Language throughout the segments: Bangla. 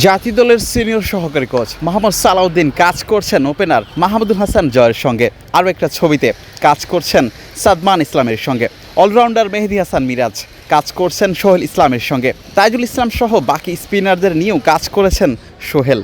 জাতীয় দলের সিনিয়র সহকারী কোচ মোহাম্মদ সালাউদ্দিন কাজ করছেন ওপেনার মাহমুদুল হাসান জয়ের সঙ্গে। আরও একটা ছবিতে কাজ করছেন সাদমান ইসলামের সঙ্গে। অলরাউন্ডার মেহেদি হাসান মিরাজ কাজ করছেন সোহেল ইসলামের সঙ্গে। তাইজুল ইসলাম সহ বাকি স্পিনারদের নিয়েও কাজ করেছেন সোহেল।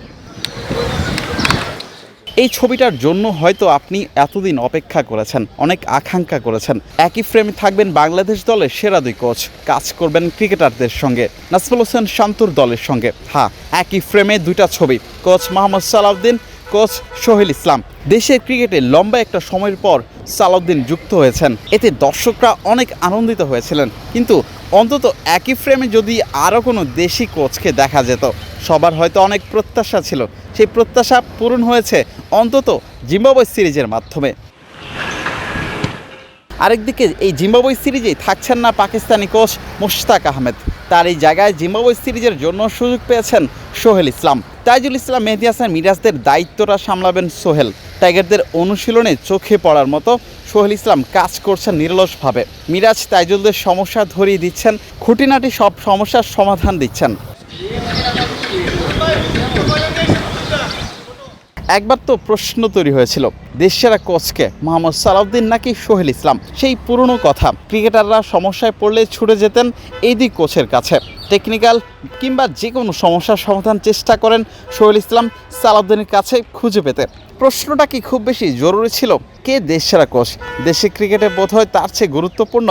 এই ছবিটার জন্য হয়তো আপনি এতদিন অপেক্ষা করেছেন, অনেক আকাঙ্ক্ষা করেছেন। একই ফ্রেমে থাকবেন বাংলাদেশ দলের সেরা দুই কোচ কাজ করবেন ক্রিকেটারদের সঙ্গে নাসফুল হোসেন শান্তুর দলের সঙ্গে। হ্যাঁ একই ফ্রেমে দুইটা ছবি কোচ মোহাম্মদ সালাউদ্দিন কোচ সোহেল ইসলাম। দেশের ক্রিকেটে লম্বা একটা সময়ের পর সালাউদ্দিন যুক্ত হয়েছেন। এতে দর্শকরা অনেক আনন্দিত হয়েছিলেন। কিন্তু অন্তত একই ফ্রেমে যদি আরও কোনো দেশি কোচকে দেখা যেত, সবার হয়তো অনেক প্রত্যাশা ছিল। সেই প্রত্যাশা পূরণ হয়েছে অন্তত জিম্বাবুয়ে সিরিজের মাধ্যমে। আরেকদিকে এই জিম্বাবুয়ে সিরিজেই থাকছেন না পাকিস্তানি কোচ মুশতাক আহমেদ। তার এই জায়গায় জিম্বাবু সিরিজের জন্য সুযোগ পেয়েছেন সোহেল ইসলাম। তাইজুল ইসলাম, মেহেদি হাসান, মিরাজদের দায়িত্বটা সামলাবেন সোহেল। টাইগারদের অনুশীলনে চোখে পড়ার মতো সোহেল ইসলাম কাজ করছেন নিরলসভাবে। মিরাজ তাইজুলদের সমস্যা ধরিয়ে দিচ্ছেন, খুঁটিনাটি সব সমস্যার সমাধান দিচ্ছেন। একবার তো প্রশ্ন তৈরি হয়েছিল দেশসেরা কোচকে মোহাম্মদ সালাউদ্দিন নাকি সোহেল ইসলাম? সেই পুরনো কথা, ক্রিকেটাররা সমস্যায় পড়লে ছুটে যেতেন এই দুই কোচের কাছে। টেকনিক্যাল কিংবা যে কোনো সমস্যার সমাধান চেষ্টা করেন সোহেল ইসলাম সালাউদ্দিনের কাছে খুঁজে পেতে। প্রশ্নটা কি খুব বেশি জরুরি ছিল? কে দেশসেরা কোচ দেশের ক্রিকেটে বোধ হয় তার চেয়ে গুরুত্বপূর্ণ,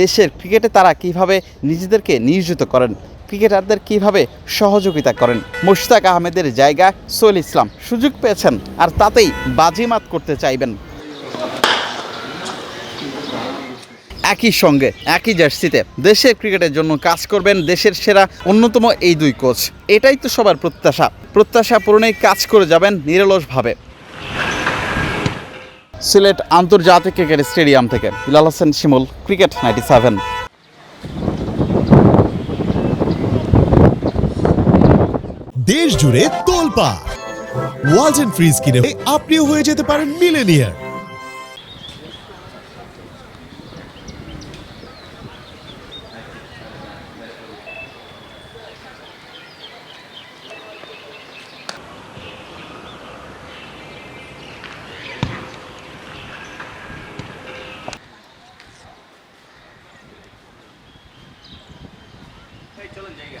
দেশের ক্রিকেটে তারা কীভাবে নিজেদেরকে নিয়োজিত করেন? ক্রিকেটারদের কীভাবে সহযোগিতা করেন? মুশতাক আহমেদের জায়গা সোহেল ইসলাম। সুযোগ পেয়েছেন, আর তাতেই বাজিমাত করতে চাইবেন। একই সঙ্গে, একই জার্সিতে দেশের ক্রিকেটের জন্য কাজ করবেন দেশের সেরা অন্যতম এই দুই কোচ। এটাই তো সবার প্রত্যাশা। প্রত্যাশা পূরণেই কাজ করে যাবেন নিরলসভাবে। সিলেট আন্তর্জাতিক ক্রিকেট স্টেডিয়াম থেকে। Bilal Hossain Shimul, cricket ninety seven. দেশ জুড়ে তোলপা ওয়ালটন ফ্রিজ কিনে আপনিও হয়ে যেতে পারেন মিলেনিয়ার চলেন জায়গা।